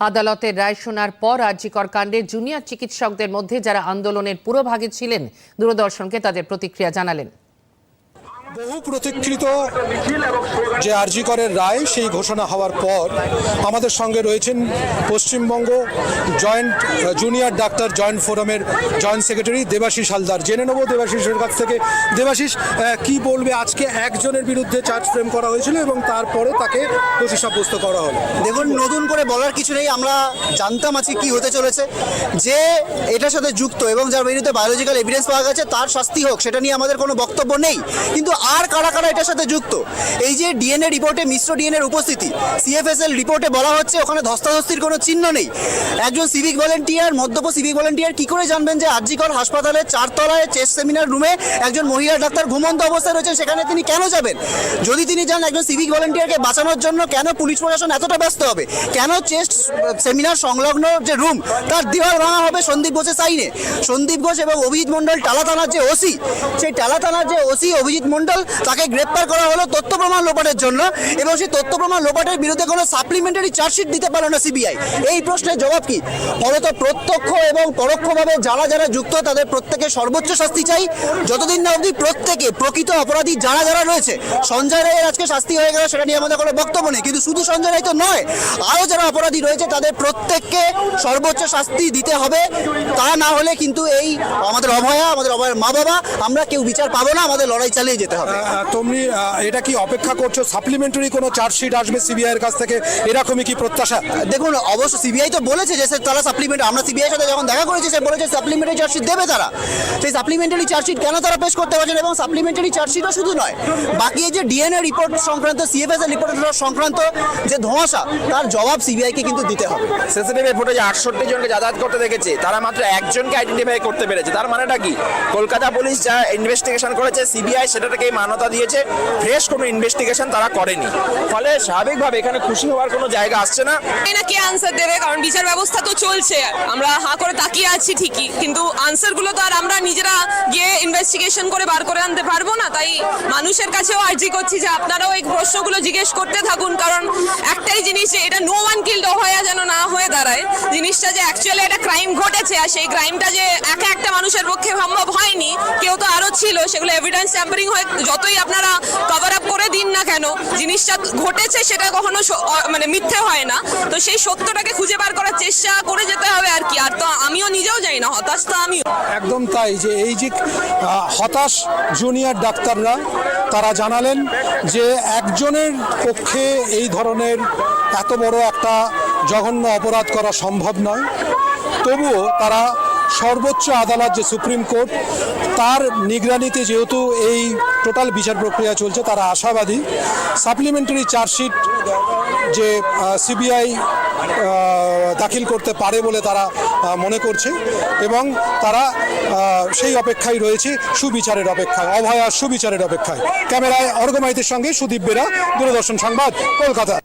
আদালতের রায় শোনার পর রাজ্যিকর কাণ্ডে জুনিয়র চিকিৎসকদের মধ্যে যারা আন্দোলনের পুরোভাগে ছিলেন, দূরদর্শনকে তাদের প্রতিক্রিয়া জানালেন। বহু প্রতীক্ষিত যে আরজিকরের রায় সেই ঘোষণা হওয়ার পর আমাদের সঙ্গে রয়েছেন Paschimbanga joint, junior doctor joint ফোরামের জয়েন্ট সেক্রেটারি দেবাশিস হালদার। জেনে নেব দেবাশিসের কাছ থেকে। দেবাশিস কি বলবে? আজকে একজনের বিরুদ্ধে চার্জ ফ্রেম করা হয়েছিল এবং তারপরে তাকে দোষী সাব্যস্ত করা হলো। দেখুন, নতুন করে বলার কিছু নেই। আমরা জানতাম আজকে কি হতে চলেছে। যে এটার সাথে যুক্ত এবং যার বিরুদ্ধে বায়োলজিক্যাল এভিডেন্স পাওয়া গেছে, তার শাস্তি হোক, সেটা নিয়ে আমাদের কোনো বক্তব্য নেই। কিন্তু আর কারা কারা এটার সাথে যুক্ত? এই যে ডিএনএ রিপোর্টে, মিশ্র ডিএনএর উপস্থিতি, সিএফএসএল রিপোর্টে বলা হচ্ছে, ওখানে ধস্তাধস্তির কোনো চিহ্ন নেই। একজন সিভিক ভলেন্টিয়ার মদ্যপ সিভিক ভলেন্টিয়ার কি করে জানবেন যে আরজিকর হাসপাতালে চারতলায় চেস্ট সেমিনার রুমে একজন মহিলা ডাক্তার ঘুমন্ত অবস্থায় রয়েছেন, সেখানে তিনি কেন যাবেন? যদি তিনি যান, একজন সিভিক ভলেন্টিয়ারকে বাঁচানোর জন্য কেন পুলিশ প্রশাসন এতটা ব্যস্ত হবে? কেন চেস্ট সেমিনার সংলগ্ন যে রুম তার দেওয়াল ভাঙা হবে সন্দীপ ঘোষের সাইনে সন্দীপ ঘোষ এবং অভিজিৎ মণ্ডল, টালা থানার যে ওসি সেই টালা থানার যে ওসি অভিজিৎ মণ্ডল তাকে গ্রেপ্তার করা হলো তথ্য প্রমাণ লোপাটের জন্য এবং সেই তথ্য প্রমাণ লোপাটের বিরুদ্ধে কোনো সাপ্লিমেন্টারি চার্জশিট দিতে পারল না সিবিআই এই প্রশ্নের জবাব কি? ফলত প্রত্যক্ষ এবং পরোক্ষভাবে যারা যারা যুক্ত, তাদের প্রত্যেকে সর্বোচ্চ শাস্তি চাই। যতদিন না অবধি প্রত্যেকে প্রকৃত অপরাধী যারা যারা রয়েছে, সঞ্জয় রায়ের আজকে শাস্তি হয়ে গেল সেটা নিয়ে আমাদের কোনো বক্তব্য নেই। কিন্তু শুধু সঞ্জয় রায় তো নয় আরও যারা অপরাধী রয়েছে, তাদের প্রত্যেককে সর্বোচ্চ শাস্তি দিতে হবে। তা না হলে কিন্তু এই আমাদের অভয়া, আমাদের অভয়ের মা বাবা আমরা কেউ বিচার পাবো না, আমাদের লড়াই চালিয়ে যেতে হবে। আহ, তুমি এটা কি অপেক্ষা করছ? সাপ্লিমেন্টারি কোনো চার্জশিট আসবে সিবিআই এর কাছ থেকে? এরকমই কি প্রত্যাশা? দেখুন অবশ্য সিবিআই তো বলেছে যে সে তারা সাপ্লিমেন্ট আমরা সিবিআই সাথে যখন দেখা করেছি সে বলেছে সাপ্লিমেন্টারি চার্জশিট দেবে তারা। সেই সাপ্লিমেন্টারি চার্জশিট কেন তারা পেশ করতে পারছেন এবং সাপ্লিমেন্টারি চার্জশিটও শুধু নয় বাকি যে ডিএনএ রিপোর্ট সংক্রান্ত সিএফএস এর রিপোর্ট সংক্রান্ত যে ধোঁয়াশা তার জবাব সিবিআইকে কিন্তু দিতে হবে। সিসিটিভি ফুটেজে আটষট্টি জনকে যাতায়াত করতে দেখেছে। তারা মাত্র একজনকে আইডেন্টিফাই করতে পেরেছে। তার মানেটা কি? কলকাতা পুলিশ যা ইনভেস্টিগেশন করেছে সিবিআই সেটাকে মান্যতা দিয়েছে। ফ্রেশ কোনো ইনভেস্টিগেশন তারা করেনি। ফলে স্বাভাবিকভাবে এখানে খুশি হওয়ার কোনো জায়গা আসছে না। না কে আনসার দেবে, কারণ বিচার ব্যবস্থা তো চলছে। আমরা হা করে তাকিয়ে আছি ঠিকই, কিন্তু আনসারগুলো তো আর আমরা নিজেরা গিয়ে ইনভেস্টিগেশন করে বার করে আনতে পারব না। তাই মানুষের কাছেও আর্জি করছি যে আপনারাও এই প্রশ্নগুলো জিজ্ঞেস করতে থাকুন, কারণ একটাই জিনিস যে এটা নো ওয়ান কিল্ড হয়ে যেন না হয়ে দাঁড়ায়। জিনিসটা যে অ্যাকচুয়ালি একটা ক্রাইম ঘটেছে, আর সেই ক্রাইমটা যে একা একটা মানুষের পক্ষে সম্ভব হয়নি ছিল, সেগুলো এভিডেন্স ট্যাম্পারিং হয়ে, যতই আপনারা কভার আপ করে দিন না কেন, জিনিসটা ঘটেছে সেটা কখনো মানে মিথ্যে হয় না। তো সেই সত্যটাকে খুঁজে বার করার চেষ্টা করে যেতে হবে আর কি, আর তো আমিও নিজেও জানি না, হতাশ তো আমিও। একদম তাই যে এই যে হতাশ জুনিয়র ডাক্তাররা, তারা জানালেন যে একজনের পক্ষে এই ধরনের এত বড় একটা জঘন্য অপরাধ করা সম্ভব নয়। তবুও তারা সর্বোচ্চ আদালত যে সুপ্রিম কোর্ট তার নিগরানিতে যেহেতু এই টোটাল বিচার প্রক্রিয়া চলছে, তারা আশাবাদী। সাপ্লিমেন্টারি চার্জশিট যে সিবিআই দাখিল করতে পারে বলে তারা মনে করছে এবং তারা সেই অপেক্ষায় রয়েছে সুবিচারের অপেক্ষায় অভয়া সুবিচারের অপেক্ষায়। ক্যামেরায় অর্গমাইতের সঙ্গে সুদীপ বেরা, দূরদর্শন সংবাদ, কলকাতা।